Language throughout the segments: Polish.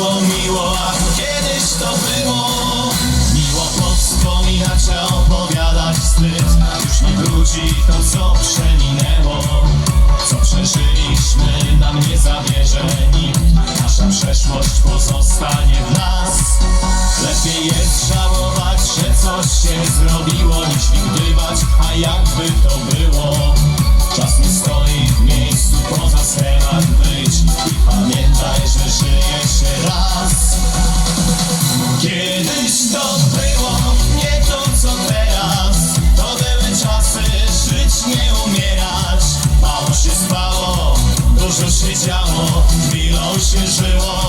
było miło, a kiedyś to było. Miło powspominać, a opowiadać wstyd. Już nie wróci to, co przeminęło. Co przeżyliśmy, nam nie zabierze nikt. Nasza przeszłość pozostanie w nas. Lepiej jest żałować, że coś się zrobiło Niż wigdywać, a jakby to było? Czas nie stoi w miejscu, poza scenach być i pamiętać się jeszcze raz. Kiedyś to było nie to co teraz. To były czasy żyć nie umierać. Mało się spało, dużo się działo, chwilą się żyło.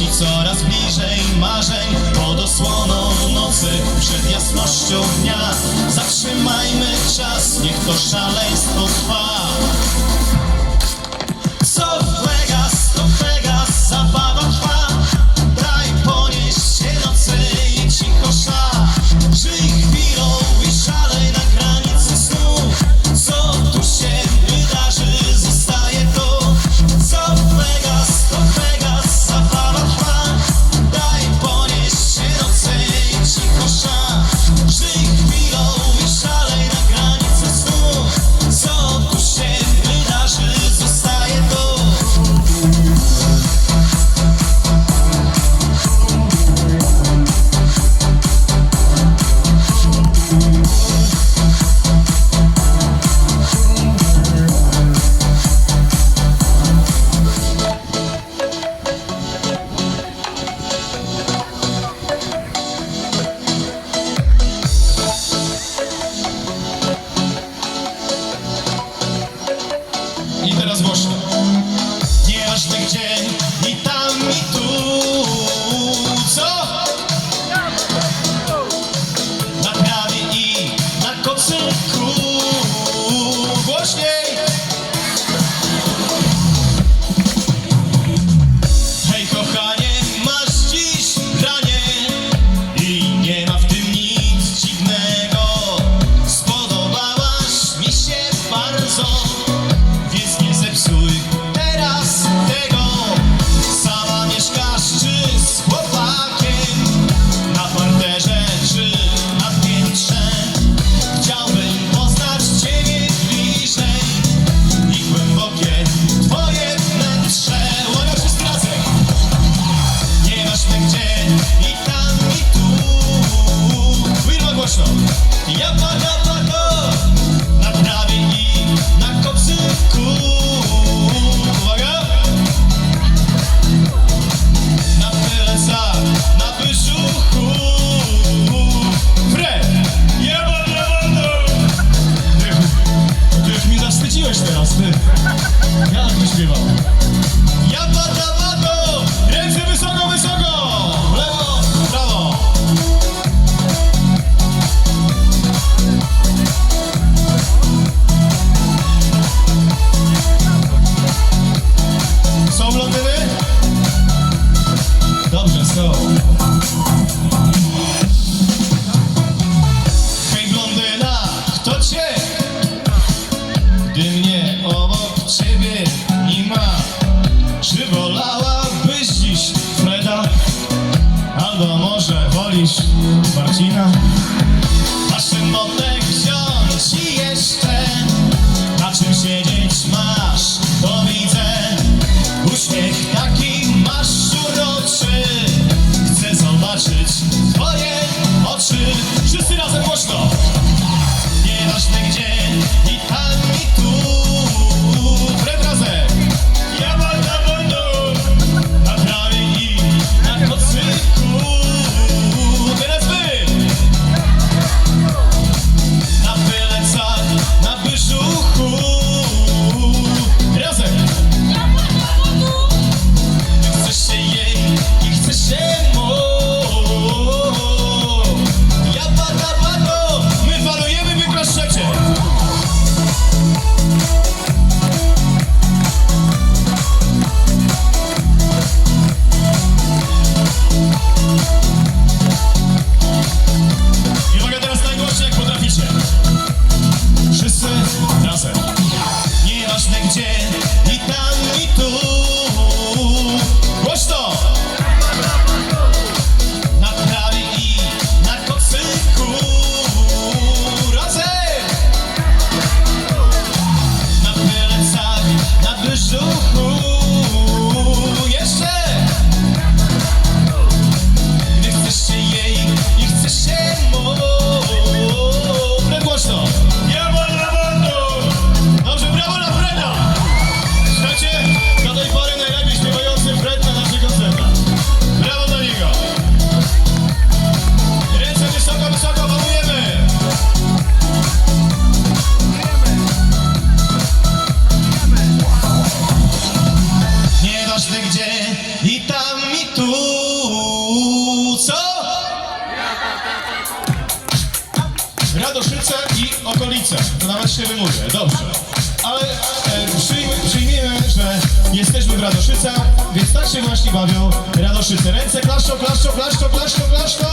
miłości coraz bliżej marzeń. Pod osłoną nocy, przed jasnością dnia. Zatrzymajmy czas, niech to szaleństwo trwa. dobrze. Ale e, że jesteśmy w Radoszycach, więc tak się właśnie bawią Radoszyce. Ręce klaszczą, klaszczą, klaszczą, klaszczą, klaszczą!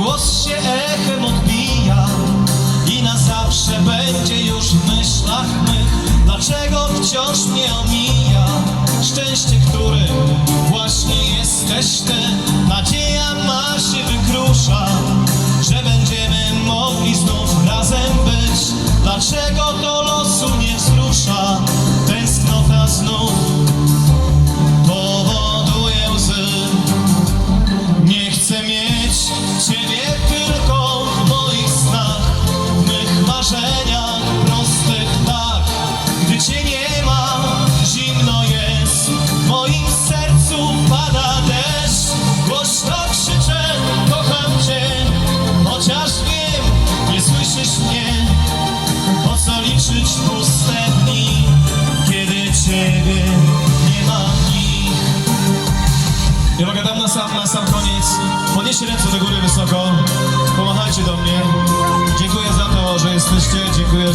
Głos się echem odbija i na zawsze będzie już w myślach mych. Dlaczego wciąż mnie omija szczęście, które właśnie jesteś ty? Nadzieja ma się wykrusza, że będziemy mogli znów razem być. Dlaczego to losu nie wzrusza?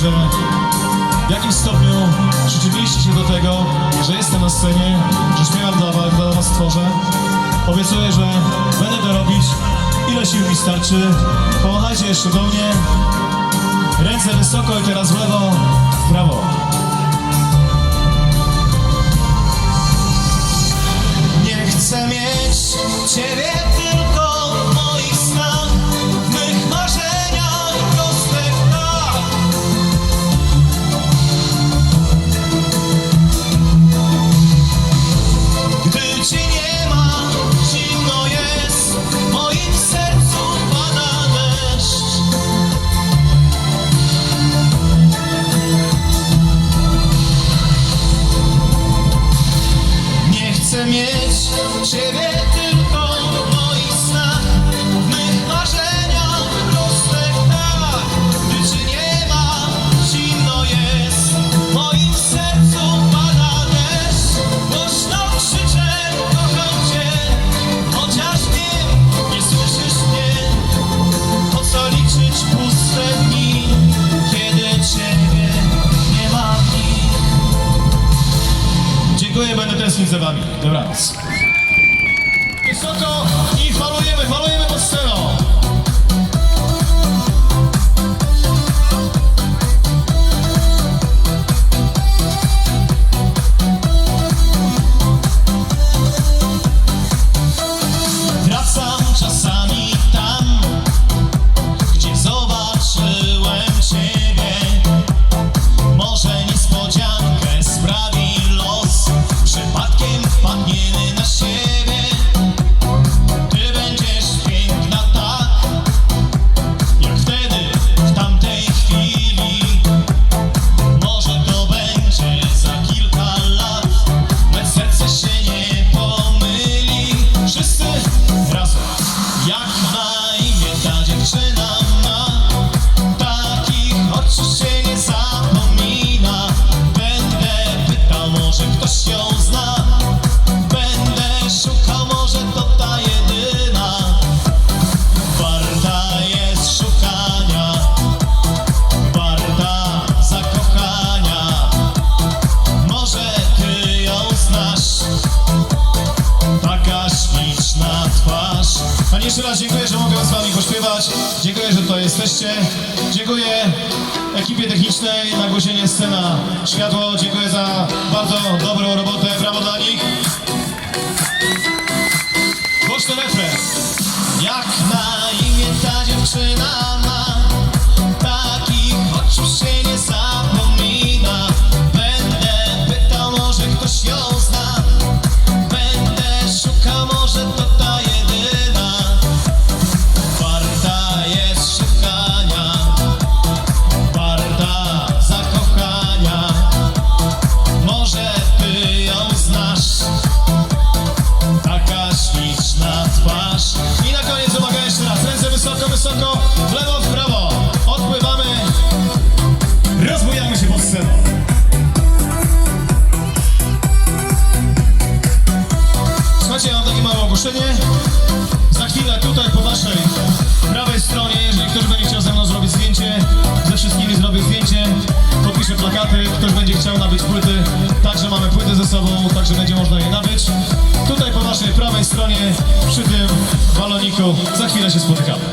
że w jakimś stopniu przyczyniliście się do tego, że jestem na scenie, że śmiałam dla was, dla was tworzę. Obiecuję, że będę to robić, ile sił mi starczy. Pomachajcie jeszcze do mnie. Ręce wysoko i teraz w lewo, w prawo. jesteśmy za wami. Dobranoc. jeszcze raz dziękuję, że mogę z wami pośpiewać. Dziękuję, że tutaj jesteście. Dziękuję ekipie technicznej, nagłośnienie scena, światło. Dziękuję za bardzo dobrą robotę. Brawo dla nich. się spotykamy.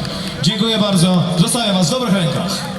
Dziękuję bardzo. Zostawiam Was w dobrych rękach.